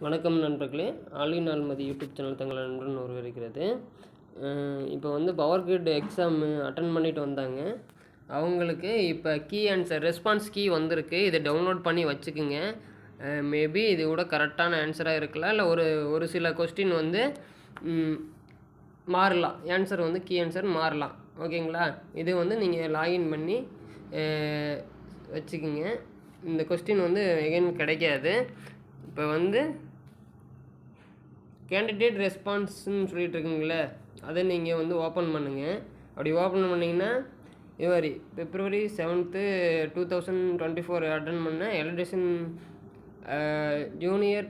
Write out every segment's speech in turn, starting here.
வணக்கம் நண்பர்களே. ஆலின் ஆல்மதி YouTube channel தங்கள் நண்பன் ஒருவருக்கிறது இப்போ வந்து பவர் கிரிட் எக்ஸாமு அட்டன் பண்ணிட்டு வந்தாங்க. அவங்களுக்கு இப்போ கீ ஆன்சர் ரெஸ்பான்ஸ் கீ வந்திருக்கு. இதை டவுன்லோட் பண்ணி வச்சுக்குங்க. மேபி இது கூட கரெக்டான ஆன்சராக இருக்கலாம். இல்லை ஒரு ஒரு சில கொஸ்டின் வந்து மாறலாம். ஆன்சர் வந்து கீ ஆன்சர் மாறலாம். ஓகேங்களா? இது வந்து நீங்கள் லாகின் பண்ணி அஹ், வச்சுக்கிங்க. இந்த கொஸ்டின் வந்து எகைன் கிடைக்காது. இப்போ வந்து கேண்டிடேட் ரெஸ்பான்ஸ்னு சொல்லிட்டு இருக்குங்களே அதை நீங்கள் வந்து ஓப்பன் பண்ணுங்கள் அப்படி ஓப்பன் பண்ணிங்கன்னா இதுமாதிரி February seventh two thousand twenty four attend பண்ண எலக்ட்ரிஷியன் ஜூனியர்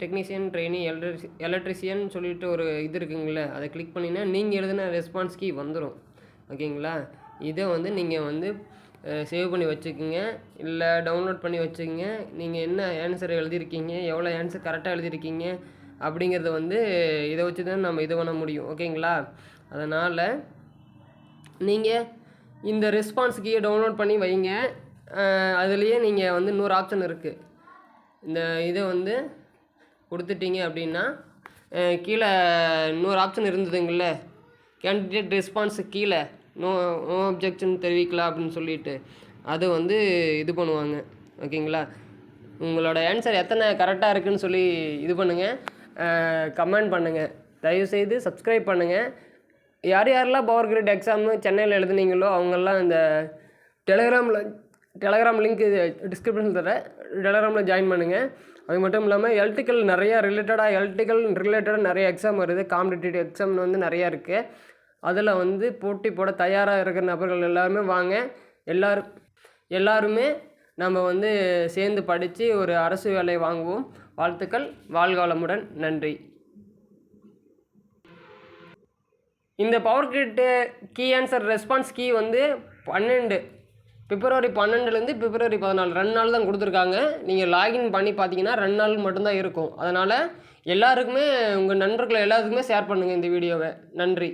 டெக்னீஷியன் ட்ரெயினிங் எலக்ட்ரி எலக்ட்ரிஷியன் சொல்லிட்டு ஒரு இது இருக்குங்களே அதை கிளிக் பண்ணிங்கன்னா நீங்கள் எழுதின ரெஸ்பான்ஸ் கீ வந்துடும் ஓகேங்களா? இதை வந்து நீங்கள் வந்து சேவ் பண்ணி வச்சுக்கோங்க. இல்லை டவுன்லோட் பண்ணி வச்சுக்கோங்க. நீங்கள் என்ன ஆன்சர் எழுதியிருக்கீங்க? எவ்வளோ ஆன்சர் கரெக்டாக எழுதியிருக்கீங்க? அப்படிங்கிறத வந்து இதை வச்சு தான் நம்ம இது பண்ண முடியும். ஓகேங்களா? அதனால் நீங்கள் இந்த ரெஸ்பான்ஸ் கீயை டவுன்லோட் பண்ணி வைங்க. அதுலேயே நீங்கள் வந்து இன்னொரு ஆப்ஷன் இருக்குது இந்த இதை வந்து கொடுத்துட்டீங்க அப்படின்னா கீழே இன்னொரு ஆப்ஷன் இருந்ததுங்கள கேண்டிடேட் ரெஸ்பான்ஸு கீழே நோ நோ அப்ஜெக்ஷன் தெரிவிக்கலாம் அப்படின்னு சொல்லிட்டு அது வந்து இது பண்ணுவாங்க. ஓகேங்களா? உங்களோட ஆன்சர் எத்தனை கரெக்டாக இருக்குன்னு சொல்லி இது பண்ணுங்கள் கமெண்ட் பண்ணுங்கள் தயவுசெய்து சப்ஸ்கிரைப் பண்ணுங்கள் யார் யாரெல்லாம் பவர் கிரிட் எக்ஸாமு சென்னையில் எழுதுனீங்களோ அவங்கெல்லாம் இந்த டெலிகிராமில் டெலகிராம் லிங்க் டிஸ்கிரிப்ஷன் தர டெலகிராமில் ஜாயின் பண்ணுங்கள் அது மட்டும் இல்லாமல் எலக்ட்ரிக்கல் நிறையா ரிலேட்டடாக எலக்ட்ரிக்கல் ரிலேட்டடாக நிறைய எக்ஸாம் வருது. காம்படிட்டிவ் எக்ஸாம் வந்து நிறையா இருக்குது அதில் வந்து போட்டி போட தயாராக இருக்கிற நபர்கள் எல்லாருமே வாங்க. எல்லாரும் எல்லாருமே நம்ம வந்து சேர்ந்து படித்து ஒரு அரசு வேலையை வாங்குவோம். வாழ்த்துக்கள் வாழ்காலமுடன் நன்றி. இந்த power grid key answer response key வந்து பன்னெண்டு. பிப்ரவரி பன்னெண்டுலேருந்து பிப்ரவரி பதினாலு. ரெண்டு நாள் தான் கொடுத்துருக்காங்க. நீங்கள் லாகின் பண்ணி பார்த்தீங்கன்னா ரெண்டு நாள் மட்டும்தான் இருக்கும். அதனால் எல்லாருக்குமே உங்கள் நண்பர்கள் எல்லாத்துக்குமே ஷேர் பண்ணுங்கள் இந்த வீடியோவை நன்றி.